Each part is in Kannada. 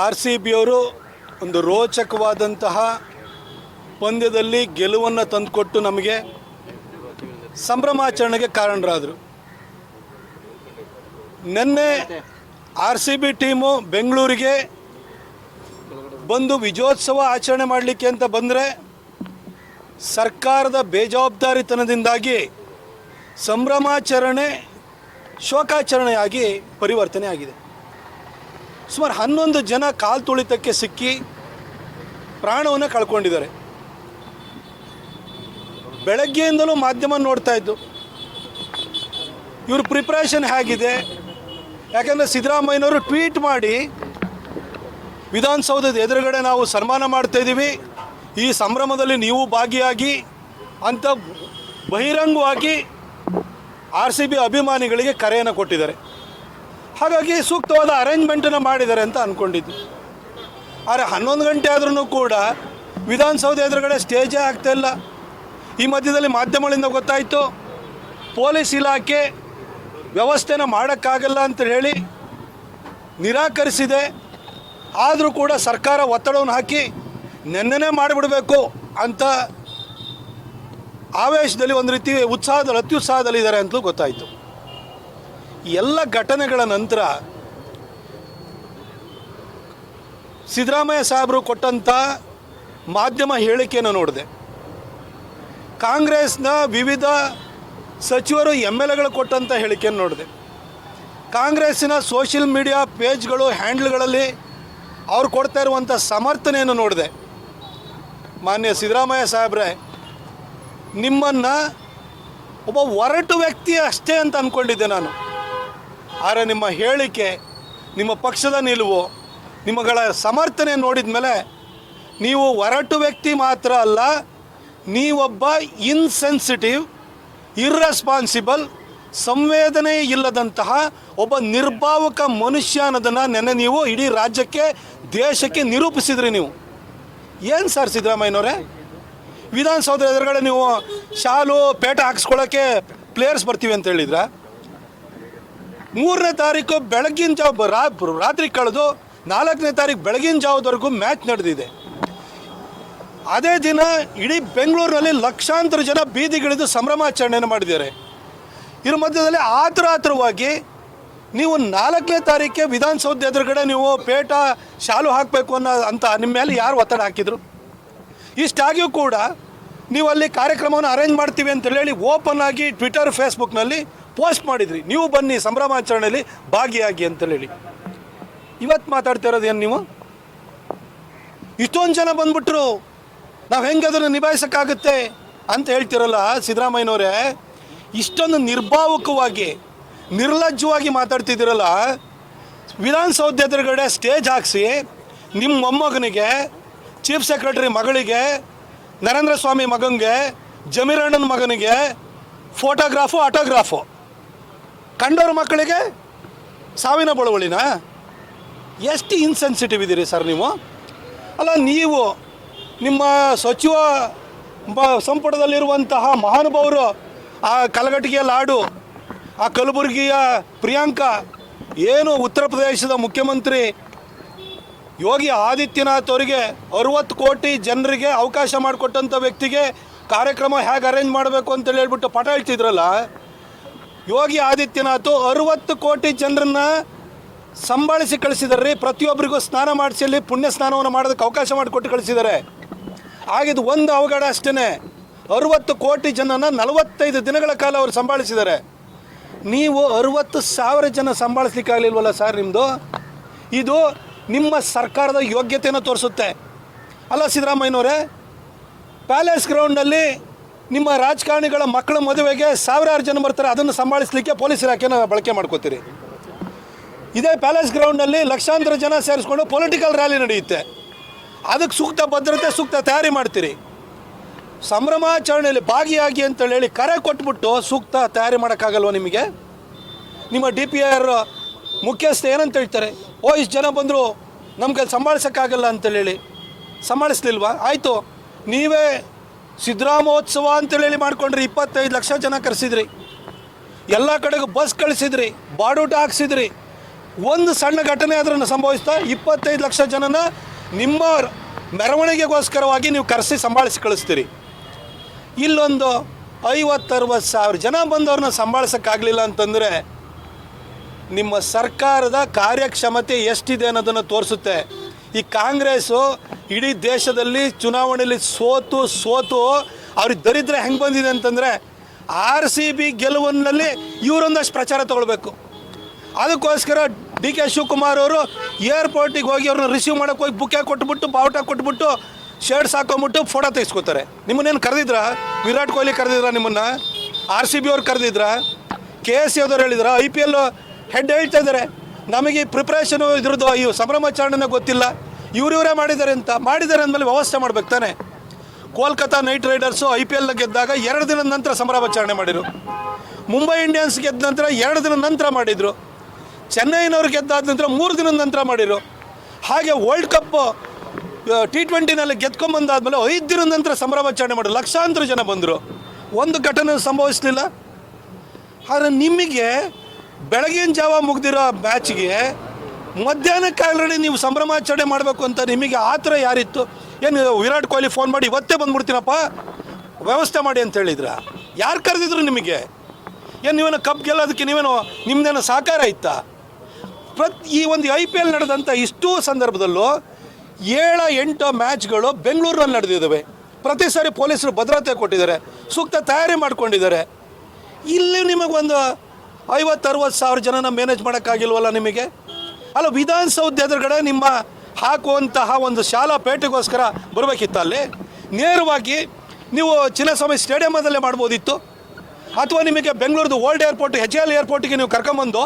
ಆರ್ ಸಿ ಬಿಯವರು ಒಂದು ರೋಚಕವಾದಂತಹ ಪಂದ್ಯದಲ್ಲಿ ಗೆಲುವನ್ನು ತಂದುಕೊಟ್ಟು ನಮಗೆ ಸಂಭ್ರಮಾಚರಣೆಗೆ ಕಾರಣರಾದರು. ನಿನ್ನೆ ಆರ್ ಸಿ ಬಿ ಟೀಮು ಬೆಂಗಳೂರಿಗೆ ಬಂದು ವಿಜಯೋತ್ಸವ ಆಚರಣೆ ಮಾಡಲಿಕ್ಕೆ ಅಂತ ಬಂದರೆ ಸರ್ಕಾರದ ಬೇಜವಾಬ್ದಾರಿತನದಿಂದಾಗಿ ಸಂಭ್ರಮಾಚರಣೆ ಶೋಕಾಚರಣೆಯಾಗಿ ಪರಿವರ್ತನೆ ಆಗಿದೆ ಸುಮಾರು ಹನ್ನೊಂದು ಜನ ಕಾಲು ತುಳಿತಕ್ಕೆ ಸಿಕ್ಕಿ ಪ್ರಾಣವನ್ನು ಕಳ್ಕೊಂಡಿದ್ದಾರೆ. ಬೆಳಗ್ಗೆಯಿಂದಲೂ ಮಾಧ್ಯಮ ನೋಡ್ತಾ ಇದ್ದು, ಇವ್ರ ಪ್ರಿಪ್ರೇಷನ್ ಹೇಗಿದೆ? ಯಾಕಂದರೆ ಸಿದ್ದರಾಮಯ್ಯನವರು ಟ್ವೀಟ್ ಮಾಡಿ, ವಿಧಾನಸೌಧದ ಎದುರುಗಡೆ ನಾವು ಸನ್ಮಾನ ಮಾಡ್ತಾಯಿದ್ದೀವಿ ಈ ಸಂಭ್ರಮದಲ್ಲಿ ನೀವು ಭಾಗಿಯಾಗಿ, ಅಂತ ಬಹಿರಂಗವಾಗಿ ಆರ್ ಸಿ ಬಿ ಅಭಿಮಾನಿಗಳಿಗೆ ಕರೆಯನ್ನು ಕೊಟ್ಟಿದ್ದಾರೆ. ಹಾಗಾಗಿ ಸೂಕ್ತವಾದ ಅರೇಂಜ್ಮೆಂಟನ್ನು ಮಾಡಿದ್ದಾರೆ ಅಂತ ಅಂದ್ಕೊಂಡಿದ್ವಿ ಆದರೆ ಹನ್ನೊಂದು ಗಂಟೆ ಆದ್ರೂ ಕೂಡ ವಿಧಾನಸೌಧ ಎದುರುಗಡೆ ಸ್ಟೇಜೇ ಆಗ್ತಾ ಇಲ್ಲ. ಈ ಮಧ್ಯದಲ್ಲಿ ಮಾಧ್ಯಮಗಳಿಂದ ಗೊತ್ತಾಯಿತು, ಪೊಲೀಸ್ ಇಲಾಖೆ ವ್ಯವಸ್ಥೆನ ಮಾಡೋಕ್ಕಾಗಲ್ಲ ಅಂತ ಹೇಳಿ ನಿರಾಕರಿಸಿದೆ. ಆದರೂ ಕೂಡ ಸರ್ಕಾರ ಒತ್ತಡವನ್ನು ಹಾಕಿ ನೆನ್ನೆನೇ ಮಾಡಿಬಿಡಬೇಕು ಅಂತ ಆವೇಶದಲ್ಲಿ ಒಂದು ರೀತಿ ಉತ್ಸಾಹದಲ್ಲಿ ಅತ್ಯುತ್ಸಾಹದಲ್ಲಿದ್ದಾರೆ ಅಂತಲೂ ಗೊತ್ತಾಯಿತು. ಎಲ್ಲ ಘಟನೆಗಳ ನಂತರ ಸಿದ್ದರಾಮಯ್ಯ ಸಾಹೇಬರು ಕೊಟ್ಟಂಥ ಮಾಧ್ಯಮ ಹೇಳಿಕೆಯನ್ನು ನೋಡಿದೆ. ಕಾಂಗ್ರೆಸ್ನ ವಿವಿಧ ಸಚಿವರು ಎಂ ಎಲ್ ಎಗಳು ಕೊಟ್ಟಂಥ ಹೇಳಿಕೆಯನ್ನು ನೋಡಿದೆ. ಕಾಂಗ್ರೆಸ್ಸಿನ ಸೋಷಿಯಲ್ ಮೀಡಿಯಾ ಪೇಜ್ಗಳು, ಹ್ಯಾಂಡ್ಲ್ಗಳಲ್ಲಿ ಅವ್ರು ಕೊಡ್ತಾ ಇರುವಂಥ ಸಮರ್ಥನೆಯನ್ನು ನೋಡಿದೆ. ಮಾನ್ಯ ಸಿದ್ದರಾಮಯ್ಯ ಸಾಹೇಬ್ರೆ, ನಿಮ್ಮನ್ನು ಒಬ್ಬ ಒರಟು ವ್ಯಕ್ತಿ ಅಷ್ಟೇ ಅಂತ ಅಂದ್ಕೊಂಡಿದ್ದೆ ನಾನು. ಆದರೆ ನಿಮ್ಮ ಹೇಳಿಕೆ, ನಿಮ್ಮ ಪಕ್ಷದ ನಿಲುವು, ನಿಮ್ಮಗಳ ಸಮರ್ಥನೆ ನೋಡಿದ ಮೇಲೆ ನೀವು ಒರಟು ವ್ಯಕ್ತಿ ಮಾತ್ರ ಅಲ್ಲ, ನೀವೊಬ್ಬ ಇನ್ಸೆನ್ಸಿಟಿವ್ ಇರ್ರೆಸ್ಪಾನ್ಸಿಬಲ್ ಸಂವೇದನೆ ಇಲ್ಲದಂತಹ ಒಬ್ಬ ನಿರ್ಭಾವಕ ಮನುಷ್ಯ ಅನ್ನೋದನ್ನು ನೆನ್ನೆ ನೀವು ಇಡೀ ರಾಜ್ಯಕ್ಕೆ, ದೇಶಕ್ಕೆ ನಿರೂಪಿಸಿದ್ರಿ ನೀವು. ಏನು ಸರ್ ಸಿದ್ದರಾಮಯ್ಯನವರೇ? ವಿಧಾನಸೌಧ ಎದುರುಗಡೆ ನೀವು ಶಾಲು, ಪೇಟ ಹಾಕ್ಸ್ಕೊಳ್ಳೋಕ್ಕೆ ಪ್ಲೇಯರ್ಸ್ ಬರ್ತೀವಿ ಅಂತ ಹೇಳಿದ್ರ? ಮೂರನೇ ತಾರೀಕು ಬೆಳಗಿನ ಜಾವ ರಾತ್ರಿ ಕಳೆದು ನಾಲ್ಕನೇ ತಾರೀಕು ಬೆಳಗಿನ ಜಾವದವರೆಗೂ ಮ್ಯಾಚ್ ನಡೆದಿದೆ. ಅದೇ ದಿನ ಇಡೀ ಬೆಂಗಳೂರಿನಲ್ಲಿ ಲಕ್ಷಾಂತರ ಜನ ಬೀದಿಗಿಳಿದು ಸಂಭ್ರಮಾಚರಣೆಯನ್ನು ಮಾಡಿದ್ದಾರೆ. ಇದ್ರ ಮಧ್ಯದಲ್ಲಿ ಆತರ ನೀವು ನಾಲ್ಕನೇ ತಾರೀಕೆ ವಿಧಾನಸೌಧ ಎದುರುಗಡೆ ನೀವು ಪೇಟ ಶಾಲು ಹಾಕಬೇಕು ಅನ್ನೋ ಅಂತ ನಿಮ್ಮ ಮೇಲೆ ಯಾರು ಒತ್ತಡ ಹಾಕಿದರು? ಇಷ್ಟಾಗಿಯೂ ಕೂಡ ನೀವು ಅಲ್ಲಿ ಕಾರ್ಯಕ್ರಮವನ್ನು ಅರೇಂಜ್ ಮಾಡ್ತೀವಿ ಅಂತ ಹೇಳಿ ಓಪನ್ ಆಗಿ ಟ್ವಿಟರ್ ಫೇಸ್ಬುಕ್ನಲ್ಲಿ ಪೋಸ್ಟ್ ಮಾಡಿದ್ರಿ. ನೀವು ಬನ್ನಿ ಸಂಭ್ರಮಾಚರಣೆಯಲ್ಲಿ ಭಾಗಿಯಾಗಿ ಅಂತ ಹೇಳಿ. ಇವತ್ತು ಮಾತಾಡ್ತಾ ಇರೋದು ಏನು ನೀವು? ಇಷ್ಟೊಂದು ಜನ ಬಂದ್ಬಿಟ್ರು. ನಾವು ಹೆಂಗೆ ಅದನ್ನು ನಿಭಾಯಿಸೋಕ್ಕಾಗುತ್ತೆ ಅಂತ ಹೇಳ್ತಿರಲ್ಲ ಸಿದ್ದರಾಮಯ್ಯನವರೇ. ಇಷ್ಟೊಂದು ನಿರ್ಭಾವಕವಾಗಿ, ನಿರ್ಲಜ್ಜವಾಗಿ ಮಾತಾಡ್ತಿದ್ದೀರಲ್ಲ. ವಿಧಾನಸೌಧ ಎದುರುಗಡೆ ಸ್ಟೇಜ್ ಹಾಕ್ಸಿ ನಿಮ್ಮ ಮೊಮ್ಮಗನಿಗೆ, ಚೀಫ್ ಸೆಕ್ರೆಟರಿ ಮಗಳಿಗೆ, ನರೇಂದ್ರ ಸ್ವಾಮಿ ಮಗನಿಗೆ ಜಮೀರಣ್ಣನ ಮಗನಿಗೆ, ಫೋಟೋಗ್ರಾಫು, ಆಟೋಗ್ರಾಫು. ಕಂಡವ್ರ ಮಕ್ಕಳಿಗೆ ಸಾವಿನ ಬಳುವಳಿನ? ಎಷ್ಟು ಇನ್ಸೆನ್ಸಿಟಿವ್ ಇದ್ದೀರಿ ಸರ್ ನೀವು? ಅಲ್ಲ, ನೀವು ನಿಮ್ಮ ಸಚಿವ ಸಂಪುಟದಲ್ಲಿರುವಂತಹ ಮಹಾನುಭಾವರು ಆ ಕಲಘಟಗಿಯ ಲಾಡು, ಆ ಕಲಬುರಗಿಯ ಪ್ರಿಯಾಂಕಾ, ಏನು ಉತ್ತರ ಪ್ರದೇಶದ ಮುಖ್ಯಮಂತ್ರಿ ಯೋಗಿ ಆದಿತ್ಯನಾಥ್ ಅವರಿಗೆ ಅರುವತ್ತು ಕೋಟಿ ಜನರಿಗೆ ಅವಕಾಶ ಮಾಡಿಕೊಟ್ಟಂಥ ವ್ಯಕ್ತಿಗೆ ಕಾರ್ಯಕ್ರಮ ಹೇಗೆ ಅರೇಂಜ್ ಮಾಡಬೇಕು ಅಂತೇಳಿ ಹೇಳ್ಬಿಟ್ಟು ಪಟ ಹೇಳ್ತಿದ್ರಲ್ಲ ಯೋಗಿ ಆದಿತ್ಯನಾಥ್ ಅರುವತ್ತು ಕೋಟಿ ಜನರನ್ನ ಸಂಭಾಳಿಸಿ ಕಳಿಸಿದ್ದಾರೆ. ರೀ ಪ್ರತಿಯೊಬ್ಬರಿಗೂ ಸ್ನಾನ ಮಾಡಿಸಿ ಪುಣ್ಯ ಸ್ನಾನವನ್ನು ಮಾಡೋದಕ್ಕೆ ಅವಕಾಶ ಮಾಡಿಕೊಟ್ಟು ಕಳಿಸಿದ್ದಾರೆ. ಆಗಿದ್ದು ಒಂದು ಅವಘಡ ಅಷ್ಟೇ ಅರುವತ್ತು ಕೋಟಿ ಜನನ ನಲವತ್ತೈದು ದಿನಗಳ ಕಾಲ ಅವರು ಸಂಭಾಳಿಸಿದ್ದಾರೆ ನೀವು ಅರುವತ್ತು ಸಾವಿರ ಜನ ಸಂಭಾಳಿಸ್ಲಿಕ್ಕಾಗಲಿಲ್ವಲ್ಲ ಸರ್ ನಿಮ್ಮದು ಇದು ನಿಮ್ಮ ಸರ್ಕಾರದ ಯೋಗ್ಯತೆಯನ್ನು ತೋರಿಸುತ್ತೆ. ಅಲ್ಲ ಸಿದ್ದರಾಮಯ್ಯನವರೇ, ಪ್ಯಾಲೇಸ್ ಗ್ರೌಂಡಲ್ಲಿ ನಿಮ್ಮ ರಾಜಕಾರಣಿಗಳ ಮಕ್ಕಳ ಮದುವೆಗೆ ಸಾವಿರಾರು ಜನ ಬರ್ತಾರೆ, ಅದನ್ನು ಸಂಭಾಳಿಸಲಿಕ್ಕೆ ಪೊಲೀಸ್ ಇಲಾಖೆನ ಬಳಕೆ ಮಾಡ್ಕೋತೀರಿ. ಇದೇ ಪ್ಯಾಲೇಸ್ ಗ್ರೌಂಡ್ನಲ್ಲಿ ಲಕ್ಷಾಂತರ ಜನ ಸೇರಿಸ್ಕೊಂಡು ಪೊಲಿಟಿಕಲ್ ರ್ಯಾಲಿ ನಡೆಯುತ್ತೆ. ಅದಕ್ಕೆ ಸೂಕ್ತ ಭದ್ರತೆ, ಸೂಕ್ತ ತಯಾರಿ ಮಾಡ್ತೀರಿ. ಸಂಭ್ರಮಾಚರಣೆಯಲ್ಲಿ ಭಾಗಿಯಾಗಿ ಅಂತೇಳಿ ಹೇಳಿ ಕರೆ ಕೊಟ್ಬಿಟ್ಟು ಸೂಕ್ತ ತಯಾರಿ ಮಾಡೋಕ್ಕಾಗಲ್ವ ನಿಮಗೆ? ನಿಮ್ಮ ಡಿ ಪಿ ಆರ್ ಮುಖ್ಯಸ್ಥ ಏನಂತ ಹೇಳ್ತಾರೆ? ಓ, ಇಷ್ಟು ಜನ ಬಂದರು, ನಮ್ಗೆ ಸಂಭಾಳಿಸೋಕ್ಕಾಗಲ್ಲ ಅಂತೇಳಿ ಸಂಭಾಳಿಸ್ಲಿಲ್ವಾ? ಆಯಿತು, ನೀವೇ ಸಿದ್ದರಾಮೋತ್ಸವ ಅಂತೇಳಿ ಮಾಡ್ಕೊಂಡ್ರಿ, ಇಪ್ಪತ್ತೈದು ಲಕ್ಷ ಜನ ಕರೆಸಿದ್ರಿ. ಎಲ್ಲ ಕಡೆಗೂ ಬಸ್ ಕಳಿಸಿದ್ರಿ, ಬಾಡೂಟ ಹಾಕ್ಸಿದ್ರಿ. ಒಂದು ಸಣ್ಣ ಘಟನೆ ಅದನ್ನು ಸಂಭವಿಸ್ತಾ, ಇಪ್ಪತ್ತೈದು ಲಕ್ಷ ಜನನ ನಿಮ್ಮ ಮೆರವಣಿಗೆಗೋಸ್ಕರವಾಗಿ ನೀವು ಕರೆಸಿ ಸಂಭಾಳಿಸಿ ಕಳಿಸ್ತೀರಿ. ಇಲ್ಲೊಂದು ಐವತ್ತರವತ್ತು ಸಾವಿರ ಜನ ಬಂದವ್ರನ್ನ ಸಂಭಾಳಿಸೋಕ್ಕಾಗಲಿಲ್ಲ ಅಂತಂದರೆ ನಿಮ್ಮ ಸರ್ಕಾರದ ಕಾರ್ಯಕ್ಷಮತೆ ಎಷ್ಟಿದೆ ಅನ್ನೋದನ್ನು ತೋರಿಸುತ್ತೆ. ಈ ಕಾಂಗ್ರೆಸ್ಸು ಇಡೀ ದೇಶದಲ್ಲಿ ಚುನಾವಣೆಯಲ್ಲಿ ಸೋತು ಸೋತು, ಅವ್ರಿಗೆ ದರಿದ್ರ ಹೆಂಗೆ ಬಂದಿದೆ ಅಂತಂದರೆ ಆರ್ ಸಿ ಬಿ ಗೆಲುವಿನಲ್ಲಿ ಇವರೊಂದಷ್ಟು ಪ್ರಚಾರ ತಗೊಳ್ಬೇಕು. ಅದಕ್ಕೋಸ್ಕರ ಡಿ ಕೆ ಶಿವಕುಮಾರ್ ಅವರು ಏರ್ಪೋರ್ಟಿಗೆ ಹೋಗಿ ಅವ್ರನ್ನ ರಿಸೀವ್ ಮಾಡೋಕೆ ಹೋಗಿ ಬುಕ್ಕೆ ಕೊಟ್ಬಿಟ್ಟು, ಬಾವುಟ ಕೊಟ್ಬಿಟ್ಟು ಶರ್ಟ್ಸ್ ಹಾಕೊಂಬಿಟ್ಟು ಫೋಟೋ ತೆಗೆಸ್ಕೊತಾರೆ. ನಿಮ್ಮನ್ನೇನು ಕರೆದಿದ್ರ? ವಿರಾಟ್ ಕೊಹ್ಲಿ ಕರೆದಿದ್ರ ನಿಮ್ಮನ್ನು? ಆರ್ ಸಿ ಬಿ ಅವ್ರು ಕರೆದಿದ್ರ? ಕೆ ಎಸ್ ಸಿ ಹೇಳಿದ್ರ? ಐ ಪಿ ಎಲ್ ಹೆಡ್ ಹೇಳ್ತಾ ಇದ್ದಾರೆ. ನಮಗೆ ಈ ಪ್ರಿಪ್ರೇಷನು ಇದ್ರದ್ದು ಈ ಸಂಭ್ರಮಾಚರಣೆನೇ ಗೊತ್ತಿಲ್ಲ. ಇವರಿವರೇ ಇವರೇ ಮಾಡಿದ್ದಾರೆ ಅಂತ. ಮಾಡಿದ್ದಾರೆ ಅಂದಮೇಲೆ ವ್ಯವಸ್ಥೆ ಮಾಡ್ಬೇಕು ತಾನೆ. Kolkata knight riders I P L ಗೆದ್ದಾಗ ಎರಡು ದಿನದ ನಂತರ ಸಂಭ್ರಮಾಚರಣೆ ಮಾಡಿದರು. ಮುಂಬೈ ಇಂಡಿಯನ್ಸ್ ಗೆದ್ದ ನಂತರ ಎರಡು ದಿನದ ನಂತರ ಮಾಡಿದರು. ಚೆನ್ನೈನವ್ರು ಗೆದ್ದಾದ ನಂತರ ಮೂರು ದಿನದ ನಂತರ ಮಾಡಿದರು. ಹಾಗೆ ವರ್ಲ್ಡ್ ಕಪ್ ಟಿ ಟ್ವೆಂಟಿನಲ್ಲಿ ಗೆದ್ಕೊಂಬಂದಾದ್ಮೇಲೆ ಐದು ದಿನದ ನಂತರ ಸಂಭ್ರಮಾಚರಣೆ ಮಾಡಿದ್ರು. ಲಕ್ಷಾಂತರ ಜನ ಬಂದರು. ಒಂದು ಘಟನೆ ಸಂಭವಿಸಲಿಲ್ಲ. ಆದರೆ ನಿಮಗೆ ಬೆಳಗಿನ ಜಾವ ಮುಗ್ದಿರೋ ಮ್ಯಾಚ್ಗೆ ಮಧ್ಯಾಹ್ನಕ್ಕೆ ಆಲ್ರೆಡಿ ನೀವು ಸಂಭ್ರಮಾಚರಣೆ ಮಾಡಬೇಕು ಅಂತ ನಿಮಗೆ ಆ ಥರ ಯಾರಿತ್ತು? ಏನು ವಿರಾಟ್ ಕೊಹ್ಲಿ ಫೋನ್ ಮಾಡಿ ಇವತ್ತೇ ಬಂದ್ಬಿಡ್ತೀನಪ್ಪ? ವ್ಯವಸ್ಥೆ ಮಾಡಿ ಅಂತ ಹೇಳಿದ್ರ? ಯಾರು ಕರೆದಿದ್ರು ನಿಮಗೆ? ಏನು ನೀವೇನು ಕಪ್ ಗೆಲ್ಲೋದಕ್ಕೆ ನೀವೇನು ನಿಮ್ಮದೇನೋ ಸಹಕಾರ ಇತ್ತ? ಪ್ರತಿ ಈ ಒಂದು ಐ ಪಿ ಎಲ್ ನಡೆದಂಥ ಇಷ್ಟೂ ಸಂದರ್ಭದಲ್ಲೂ ಏಳ ಎಂಟು ಮ್ಯಾಚ್ಗಳು ಬೆಂಗಳೂರಿನಲ್ಲಿ ನಡೆದಿದ್ದಾವೆ. ಪ್ರತಿ ಸಾರಿ ಪೊಲೀಸರು ಭದ್ರತೆ ಕೊಟ್ಟಿದ್ದಾರೆ, ಸೂಕ್ತ ತಯಾರಿ ಮಾಡ್ಕೊಂಡಿದ್ದಾರೆ. ಇಲ್ಲಿ ನಿಮಗೊಂದು ಐವತ್ತು ಅರವತ್ತು ಸಾವಿರ ಜನನ ಮ್ಯಾನೇಜ್ ಮಾಡೋಕ್ಕಾಗಿಲ್ವಲ್ಲ ನಿಮಗೆ? ಅಲ್ಲ ವಿಧಾನಸೌಧ ಎದುರುಗಡೆ ನಿಮ್ಮ ಹಾಕುವಂತಹ ಒಂದು ಶಾಲಾ ಪೇಟೆಗೋಸ್ಕರ ಬರಬೇಕಿತ್ತು ಅಲ್ಲಿ. ನೇರವಾಗಿ ನೀವು ಚಿನ್ನಸ್ವಾಮಿ ಸ್ಟೇಡಿಯಮದಲ್ಲೇ ಮಾಡ್ಬೋದಿತ್ತು. ಅಥವಾ ನಿಮಗೆ ಬೆಂಗಳೂರದು ಓಲ್ಡ್ ಏರ್ಪೋರ್ಟ್ ಎಚ್ ಎಲ್ ಏರ್ಪೋರ್ಟಿಗೆ ನೀವು ಕರ್ಕೊಂಬಂದು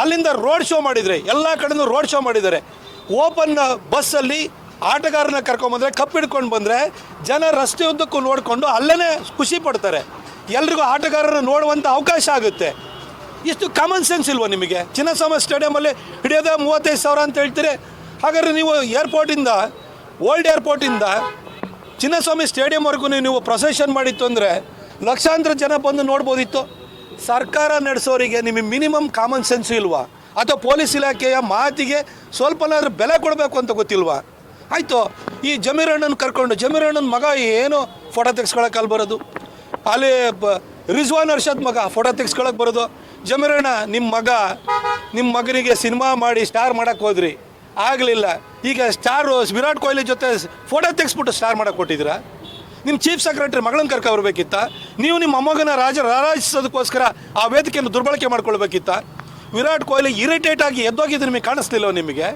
ಅಲ್ಲಿಂದ ರೋಡ್ ಶೋ ಮಾಡಿದರೆ, ಎಲ್ಲ ಕಡೆನೂ ರೋಡ್ ಶೋ ಮಾಡಿದ್ದಾರೆ ಓಪನ್ ಬಸ್ಸಲ್ಲಿ ಆಟಗಾರನ ಕರ್ಕೊಂಬಂದರೆ, ಕಪ್ ಹಿಡ್ಕೊಂಡು ಬಂದರೆ ಜನ ರಸ್ತೆಯುದ್ದಕ್ಕೂ ನೋಡಿಕೊಂಡು ಅಲ್ಲೇ ಖುಷಿ ಪಡ್ತಾರೆ. ಎಲ್ರಿಗೂ ಆಟಗಾರರನ್ನು ನೋಡುವಂಥ ಅವಕಾಶ ಆಗುತ್ತೆ. ಇಷ್ಟು ಕಾಮನ್ ಸೆನ್ಸ್ ಇಲ್ವಾ ನಿಮಗೆ? ಚಿನ್ನಸ್ವಾಮಿ ಸ್ಟೇಡಿಯಮಲ್ಲಿ ಹಿಡಿಯೋದೇ ಮೂವತ್ತೈದು ಸಾವಿರ ಅಂತ ಹೇಳ್ತೀರಿ. ಹಾಗಾದ್ರೆ ನೀವು ಏರ್ಪೋರ್ಟಿಂದ ಓಲ್ಡ್ ಏರ್ಪೋರ್ಟಿಂದ ಚಿನ್ನಸ್ವಾಮಿ ಸ್ಟೇಡಿಯಂವರೆಗೂ ನೀವು ಪ್ರೊಸೆಷನ್ ಮಾಡಿತ್ತು ಅಂದರೆ ಲಕ್ಷಾಂತರ ಜನ ಬಂದು ನೋಡ್ಬೋದಿತ್ತು. ಸರ್ಕಾರ ನಡೆಸೋರಿಗೆ ನಿಮಗೆ ಮಿನಿಮಮ್ ಕಾಮನ್ ಸೆನ್ಸ್ ಇಲ್ವಾ? ಅಥವಾ ಪೊಲೀಸ್ ಇಲಾಖೆಯ ಮಾತಿಗೆ ಸ್ವಲ್ಪನಾದ್ರೂ ಬೆಲೆ ಕೊಡಬೇಕು ಅಂತ ಗೊತ್ತಿಲ್ವಾ? ಆಯಿತು, ಈ ಜಮೀರಣ್ಣನ ಕರ್ಕೊಂಡು, ಜಮೀರಣ್ಣನ ಮಗ ಏನು ಫೋಟೋ ತೆಗೆಸ್ಕೊಳಕ್ಕೆ ಅಲ್ಲಿ ಬರೋದು? ಅಲ್ಲಿ ಬ ರಿಜ್ವಾನ್ ಅರ್ಷದ್ ಮಗ ಫೋಟೋ ತೆಗೆಸ್ಕೊಳಕ್ಕೆ ಬರೋದು. ಜಮೀರಣ್ಣ ನಿಮ್ಮ ಮಗ ನಿಮ್ಮ ಮಗನಿಗೆ ಸಿನಿಮಾ ಮಾಡಿ ಸ್ಟಾರ್ ಮಾಡಕ್ ಹೋದ್ರಿ. ಆಗಲಿಲ್ಲ. ಈಗ ಸ್ಟಾರು ವಿರಾಟ್ ಕೊಹ್ಲಿ ಜೊತೆ ಫೋಟೋ ತೆಗೆಸ್ಬಿಟ್ಟು ಸ್ಟಾರ್ ಮಾಡಕ್ ಕೊಟ್ಟಿದ್ದೀರಾ? ನಿಮ್ಮ ಚೀಫ್ ಸೆಕ್ರೆಟರಿ ಮಗಳನ್ನ ಕರ್ಕೊ ಬರ್ಬೇಕಿತ್ತ? ನೀವು ನಿಮ್ಮ ಮೊಮ್ಮಗನ ರಾಜ ರಾರಾಜಿಸೋದಕ್ಕೋಸ್ಕರ ಆ ವೇದಿಕೆಯನ್ನು ದುರ್ಬಳಕೆ ಮಾಡ್ಕೊಳ್ಬೇಕಿತ್ತ? ವಿರಾಟ್ ಕೊಹ್ಲಿ ಇರಿಟೇಟ್ ಆಗಿ ಎದ್ದೋಗಿದ್ದು ನಿಮಗೆ ಕಾಣಿಸ್ಲಿಲ್ಲ ನಿಮಗೆ?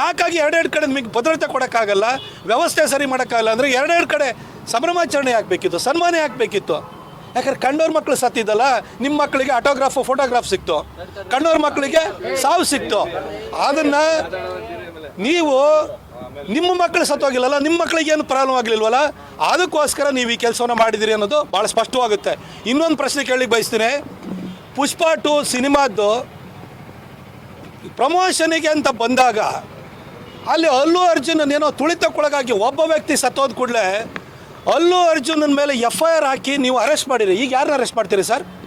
ಯಾಕಾಗಿ ಎರಡೆರಡು ಕಡೆ ನಿಮಗೆ ಭದ್ರತೆ ಕೊಡೋಕ್ಕಾಗಲ್ಲ, ವ್ಯವಸ್ಥೆ ಸರಿ ಮಾಡೋಕ್ಕಾಗಲ್ಲ ಅಂದರೆ ಎರಡೆರಡು ಕಡೆ ಸಂಭ್ರಮಾಚರಣೆ ಆಗಬೇಕಿತ್ತು, ಸನ್ಮಾನ ಆಗಬೇಕಿತ್ತು. ಯಾಕಂದ್ರೆ ಕಂಡೋರ್ ಮಕ್ಕಳು ಸತ್ತಿದ್ದಲ್ಲ ನಿಮ್ಮ ಮಕ್ಕಳಿಗೆ ಆಟೋಗ್ರಾಫ್ ಫೋಟೋಗ್ರಾಫ್ ಸಿಕ್ತು. ಕಂಡೋರ್ ಮಕ್ಕಳಿಗೆ ಸಾವು ಸಿಕ್ತು. ಅದನ್ನು ನೀವು ನಿಮ್ಮ ಮಕ್ಕಳು ಸತ್ತೋಗಿಲ್ಲಲ್ಲ, ನಿಮ್ಮ ಮಕ್ಕಳಿಗೆ ಏನು ಪ್ರಾಬ್ಲಮ್ ಆಗಲಿಲ್ವಲ್ಲ, ಅದಕ್ಕೋಸ್ಕರ ನೀವು ಈ ಕೆಲಸವನ್ನು ಮಾಡಿದಿರಿ ಅನ್ನೋದು ಭಾಳ ಸ್ಪಷ್ಟವಾಗುತ್ತೆ. ಇನ್ನೊಂದು ಪ್ರಶ್ನೆ ಕೇಳಿ ಬಯಸ್ತೀನಿ. ಪುಷ್ಪ ಟು ಸಿನಿಮಾದ್ದು ಪ್ರಮೋಷನಿಗೆ ಅಂತ ಬಂದಾಗ, ಅಲ್ಲಿ ಅಲ್ಲು ಅರ್ಜುನ್ ಏನೋ ತುಳಿತಕ್ಕೊಳಗಾಗಿ ಒಬ್ಬ ವ್ಯಕ್ತಿ ಸತ್ತೋದ ಕೂಡಲೇ ಅಲ್ಲು ಅರ್ಜುನನ ಮೇಲೆ ಎಫ್ ಐ ಆರ್ ಹಾಕಿ ನೀವು ಅರೆಸ್ಟ್ ಮಾಡಿರಿ. ಈಗ ಯಾರನ್ನ ಅರೆಸ್ಟ್ ಮಾಡ್ತೀರಿ ಸರ್